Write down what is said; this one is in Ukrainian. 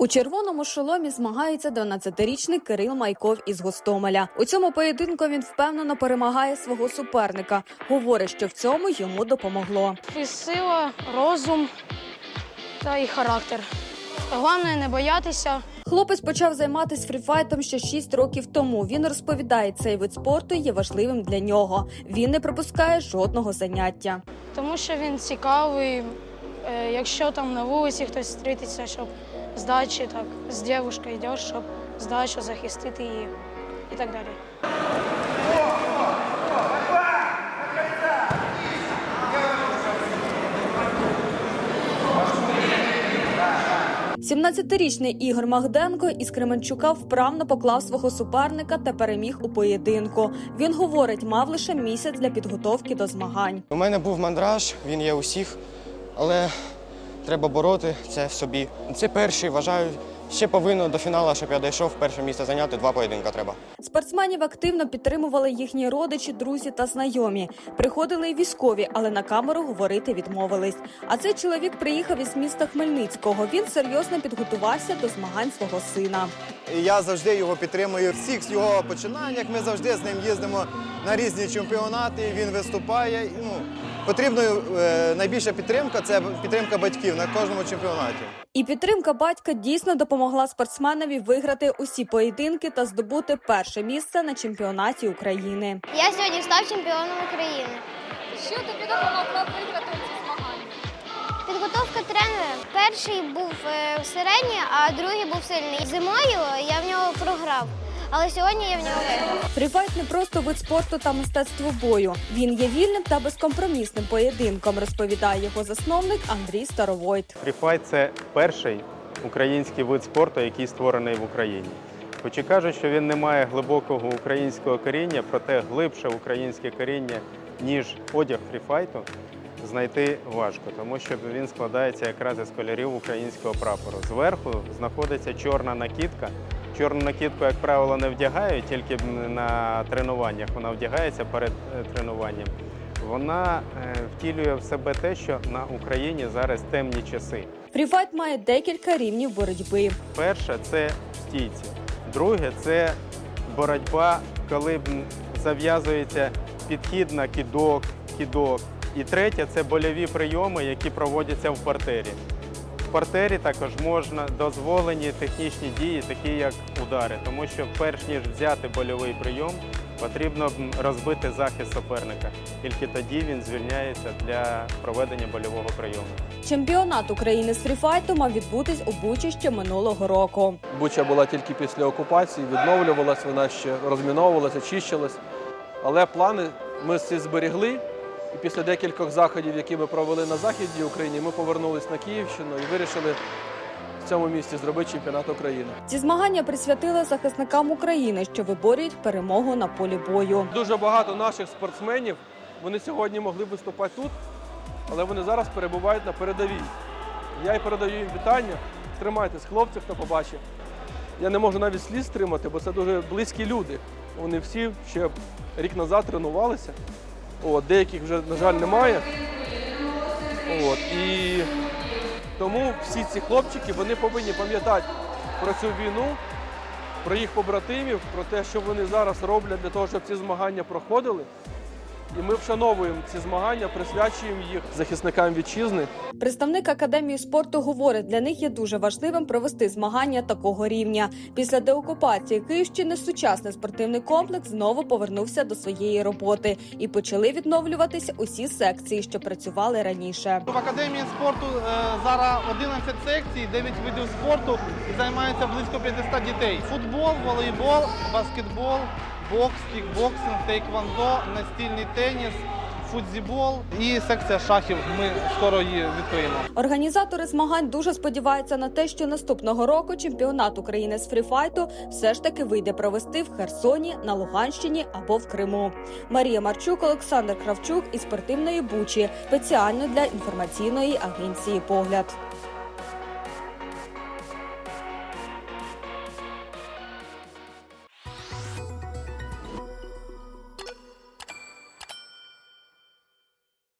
У червоному шоломі змагається 12-річний Кирил Майков із Гостомеля. У цьому поєдинку він впевнено перемагає свого суперника. Говорить, що в цьому йому допомогло. І сила, розум та і характер. Головне не боятися. Хлопець почав займатися фріфайтом ще 6 років тому. Він розповідає, цей вид спорту є важливим для нього. Він не пропускає жодного заняття. Тому що він цікавий. Е, Якщо там на вулиці хтось зустрітиться, щоб здачі, так з дівчиною йдеш, щоб здачу захистити її і так далі. 17-річний Ігор Магденко із Кременчука вправно поклав свого суперника та переміг у поєдинку. Він говорить, мав лише місяць для підготовки до змагань. У мене був мандраж, він є у всіх, але треба бороти це в собі. Це перший, вважаю, ще повинно до фіналу, щоб я дійшов перше місце зайняти, два поєдинка треба. Спортсменів активно підтримували їхні родичі, друзі та знайомі. Приходили й військові, але на камеру говорити відмовились. А цей чоловік приїхав із міста Хмельницького. Він серйозно підготувався до змагань свого сина. Я завжди його підтримую. В всіх його починаннях ми завжди з ним їздимо на різні чемпіонати. Він виступає. Ну, потрібна е, найбільша підтримка це підтримка батьків на кожному чемпіонаті. І підтримка батька дійсно допомогла спортсменові виграти усі поєдинки та здобути перше місце на чемпіонаті України. Я сьогодні став чемпіоном України. Що тобі допомогло виграти ці змагання? Підготовка тренера. Перший був е, середній, а другий був сильний. Зимою я в нього програв, але сьогодні я в нього виграв. Фріфайт не просто вид спорту та мистецтво бою. Він є вільним та безкомпромісним поєдинком, розповідає його засновник Андрій Старовойт. Фріфайт це перший український вид спорту, який створений в Україні. Хоч і кажуть, що він не має глибокого українського коріння, проте глибше українське коріння, ніж одяг фріфайту, знайти важко, тому що він складається якраз із кольорів українського прапору. Зверху знаходиться чорна накидка. Чорну накидку, як правило, не вдягають тільки на тренуваннях. Вона вдягається перед е, тренуванням. Вона е, втілює в себе те, що на Україні зараз темні часи. Фріфайт має декілька рівнів боротьби. Перше це стійці. Друге це боротьба, коли зав'язується підхід на кидок, кидок. І третє це больові прийоми, які проводяться в партері. В партері також можна дозволені технічні дії, такі як удари, тому що перш ніж взяти больовий прийом, потрібно розбити захист суперника. Тільки тоді він звільняється для проведення больового прийому. Чемпіонат України з фріфайту мав відбутись у Бучі ще минулого року. Буча була тільки після окупації, відновлювалась, вона ще розміновувалася, чищилась. Але плани ми всі зберегли. І після декількох заходів, які ми провели на Західній Україні, ми повернулись на Київщину і вирішили в цьому місті зробити чемпіонат України. Ці змагання присвятили захисникам України, що виборюють перемогу на полі бою. Дуже багато наших спортсменів вони сьогодні могли виступати тут, але вони зараз перебувають на передовій. Я й передаю їм вітання. Тримайтесь, хлопці, хто побачив. Я не можу навіть сліз стримати, бо це дуже близькі люди. Вони всі ще рік назад тренувалися. От, деяких вже, на жаль, немає. От, і тому всі ці хлопчики вони повинні пам'ятати про цю війну, про їх побратимів, про те, що вони зараз роблять для того, щоб ці змагання проходили. І ми вшановуємо ці змагання, присвячуємо їх захисникам вітчизни. Представник академії спорту говорить, для них є дуже важливим провести змагання такого рівня. Після деокупації Київщини сучасний спортивний комплекс знову повернувся до своєї роботи і почали відновлюватися усі секції, що працювали раніше. В академії спорту е, зараз 11 секцій, 9 видів спорту і займається близько 500 дітей. Футбол, волейбол, баскетбол, бокс, кікбоксинг, тейквондо, настільний теніс, футзібол і секція шахів. Ми скоро її відкриємо. Організатори змагань дуже сподіваються на те, що наступного року чемпіонат України з фріфайту все ж таки вийде провести в Херсоні, на Луганщині або в Криму. Марія Марчук, Олександр Кравчук із спортивної бучі спеціально для інформаційної агенції Погляд.